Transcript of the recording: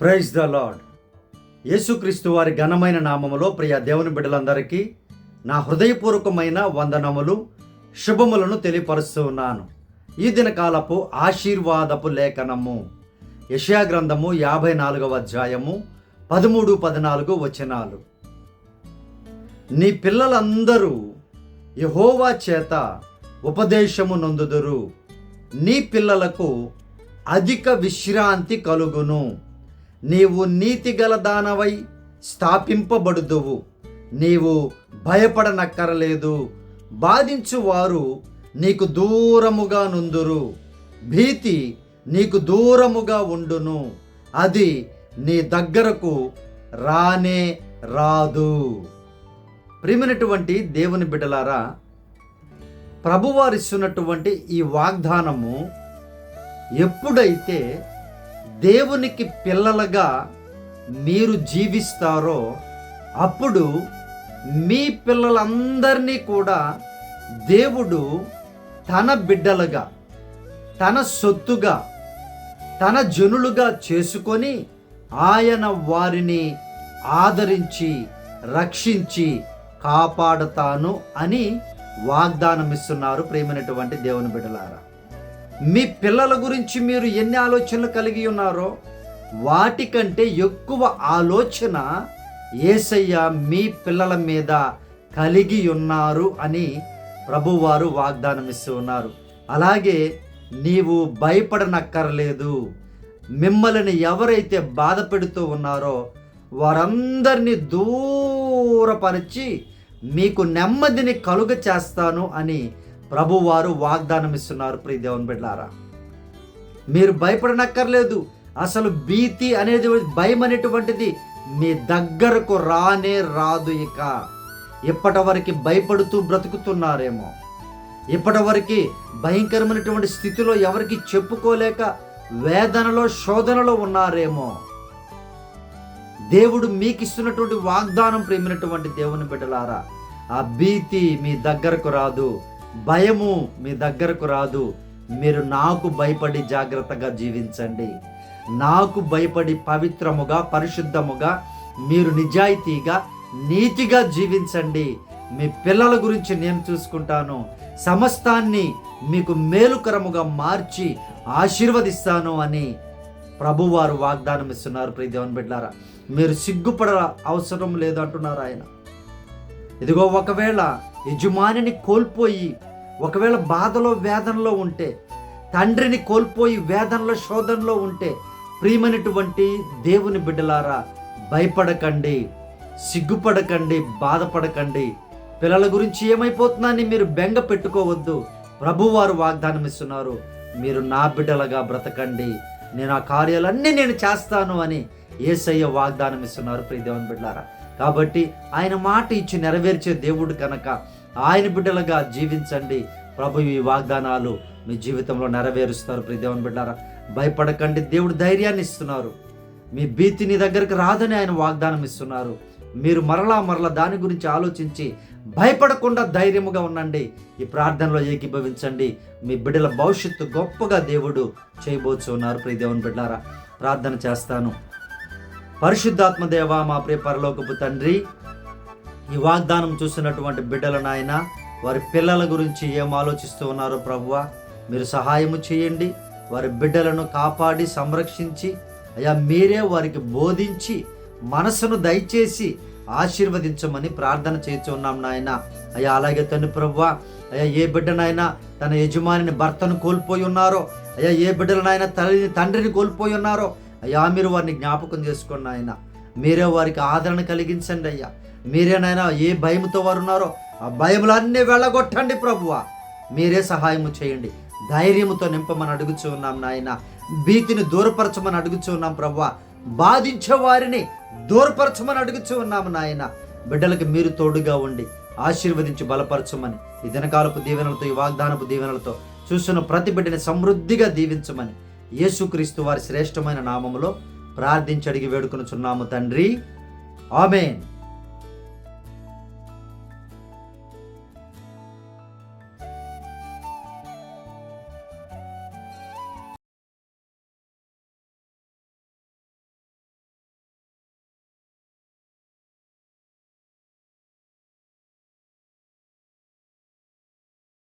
Praise the lord యేసుక్రీస్తు వారి ఘనమైన నామములో ప్రియ దేవుని బిడ్డలందరికీ నా హృదయపూర్వకమైన వందనములు శుభములను తెలియపరుస్తూ ఉన్నాను. ఈ దినకాలపు ఆశీర్వాదపు లేఖనము. యషయా గ్రంథము యాభై నాలుగవ అధ్యాయము పదమూడు పద్నాలుగు వచనాలు. నీ పిల్లలందరూ యహోవా చేత ఉపదేశము నొందుదురు. నీ పిల్లలకు అధిక విశ్రాంతి కలుగును. నీవు నీతిగల దానవై స్థాపింపబడుదువు. నీవు భయపడనక్కరలేదు. బాధించువారు నీకు దూరముగా నుందురు. భీతి నీకు దూరముగా ఉండును. అది నీ దగ్గరకు రానే రాదు. ప్రియమైనటువంటి దేవుని బిడ్డలారా ప్రభువారిస్తున్నటువంటి ఈ వాగ్దానము ఎప్పుడైతే దేవునికి పిల్లలుగా మీరు జీవిస్తారో అప్పుడు మీ పిల్లలందరినీ కూడా దేవుడు తన బిడ్డలుగా తన సొత్తుగా తన జనులుగా చేసుకొని ఆయన వారిని ఆదరించి రక్షించి కాపాడుతాను అని వాగ్దానం ఇస్తున్నారు ప్రేమైనటువంటి దేవుని బిడ్డలారా. మీ పిల్లల గురించి మీరు ఎన్ని ఆలోచనలు కలిగి ఉన్నారో వాటికంటే ఎక్కువ ఆలోచన ఏసయ్య మీ పిల్లల మీద కలిగి ఉన్నారు అని ప్రభువారు వాగ్దానం ఇస్తూ ఉన్నారు. అలాగే నీవు భయపడనక్కర్లేదు. మిమ్మల్ని ఎవరైతే బాధ పెడుతూ ఉన్నారో వారందరినీ దూరపరిచి మీకు నెమ్మదిని కలుగ చేస్తాను అని ప్రభువారు వాగ్దానం ఇస్తున్నారు ప్రియ దేవుని బిడ్డారా మీరు భయపడనక్కర్లేదు. అసలు భీతి అనేది భయం అనేటువంటిది మీ దగ్గరకు రానే రాదు ఇక. ఇప్పటి వరకు భయపడుతూ బ్రతుకుతున్నారేమో. ఇప్పటి వరకు భయంకరమైనటువంటి స్థితిలో ఎవరికి చెప్పుకోలేక వేదనలో శోధనలో ఉన్నారేమో. దేవుడు మీకు ఇస్తున్నటువంటి వాగ్దానం ప్రేమినటువంటి దేవుని బిడ్డలారా ఆ భీతి మీ దగ్గరకు రాదు. భయము మీ దగ్గరకు రాదు. మీరు నాకు భయపడి జాగ్రత్తగా జీవించండి. నాకు భయపడి పవిత్రముగా పరిశుద్ధముగా మీరు నిజాయితీగా నీతిగా జీవించండి. మీ పిల్లల గురించి నేను చూసుకుంటాను. సమస్తాన్ని మీకు మేలుకరముగా మార్చి ఆశీర్వదిస్తాను అని ప్రభువారు వాగ్దానం ఇస్తున్నారు ప్రీ దేవన్ బిడ్డారా మీరు సిగ్గుపడ అవసరం లేదు అంటున్నారు ఆయన. ఇదిగో ఒకవేళ యజమానిని కోల్పోయి ఒకవేళ బాధలో వేదనలో ఉంటే తండ్రిని కోల్పోయి వేదనలో శోధనలో ఉంటే ప్రియమైనటువంటి దేవుని బిడ్డలారా భయపడకండి సిగ్గుపడకండి బాధపడకండి. పిల్లల గురించి ఏమైపోతుందని మీరు బెంగ పెట్టుకోవద్దు. ప్రభువారు వాగ్దానం ఇస్తున్నారు మీరు నా బిడ్డలుగా బ్రతకండి. నేను ఆ కార్యాలన్నీ నేను చేస్తాను అని ఏసయ్య వాగ్దానం ఇస్తున్నారు ప్రియ దేవుని బిడ్డలారా. కాబట్టి ఆయన మాట ఇచ్చి నెరవేర్చే దేవుడు కనుక ఆయన బిడ్డలుగా జీవించండి. ప్రభు ఈ వాగ్దానాలు మీ జీవితంలో నెరవేరుస్తారు. ప్రియ దేవుని బిడ్డారా భయపడకండి. దేవుడు ధైర్యాన్ని ఇస్తున్నారు. మీ భీతి నీ దగ్గరకు రాదని ఆయన వాగ్దానం ఇస్తున్నారు. మీరు మరలా మరలా దాని గురించి ఆలోచించి భయపడకుండా ధైర్యముగా ఉండండి. ఈ ప్రార్థనలో ఏకీభవించండి. మీ బిడ్డల భవిష్యత్తు గొప్పగా దేవుడు చేయబోతున్నారు ప్రీ దేవుని బిడ్డారా ప్రార్థన చేస్తాను. పరిశుద్ధాత్మ దేవ మా ప్రియ పరలోకపు తండ్రి ఈ వాగ్దానం చూసినటువంటి బిడ్డల నాయన వారి పిల్లల గురించి ఏం ఆలోచిస్తూ ఉన్నారో ప్రభువ మీరు సహాయము చేయండి. వారి బిడ్డలను కాపాడి సంరక్షించి అయ్యా మీరే వారికి బోధించి మనసును దయచేసి ఆశీర్వదించమని ప్రార్థన చేస్తున్నాం నాయన. అయ్యా అలాగే తండ్రి ప్రభువ అయ్యా ఏ బిడ్డనైనా తన యజమానిని భర్తను కోల్పోయి ఉన్నారో అయ్యా ఏ బిడ్డలనైనా తల్లిని తండ్రిని కోల్పోయి ఉన్నారో అయ్యా మీరు వారిని జ్ఞాపకం చేసుకోండి ఆయన మీరే వారికి ఆదరణ కలిగించండి అయ్యా. మీరేనైనా ఏ భయంతో వారు ఉన్నారో ఆ భయములన్నీ వెళ్ళగొట్టండి ప్రభువ. మీరే సహాయము చేయండి. ధైర్యముతో నింపమని అడుగుచూ ఉన్నాం నాయన. భీతిని దూరపరచమని అడుగుచూ ఉన్నాం ప్రభువ. బాధించే వారిని దూరపరచమని అడుగుచూ ఉన్నాము నాయన. బిడ్డలకు మీరు తోడుగా ఉండి ఆశీర్వదించి బలపరచమని ఈ దినకాలపు దీవెనలతో ఈ వాగ్దానపు దీవెనలతో చూస్తున్న ప్రతి బిడ్డని సమృద్ధిగా దీవించమని యేసుక్రీస్తు వారి శ్రేష్టమైన నామములో ప్రార్థించడిగి వేడుకొనుచున్నాము తండ్రి. ఆమెన్.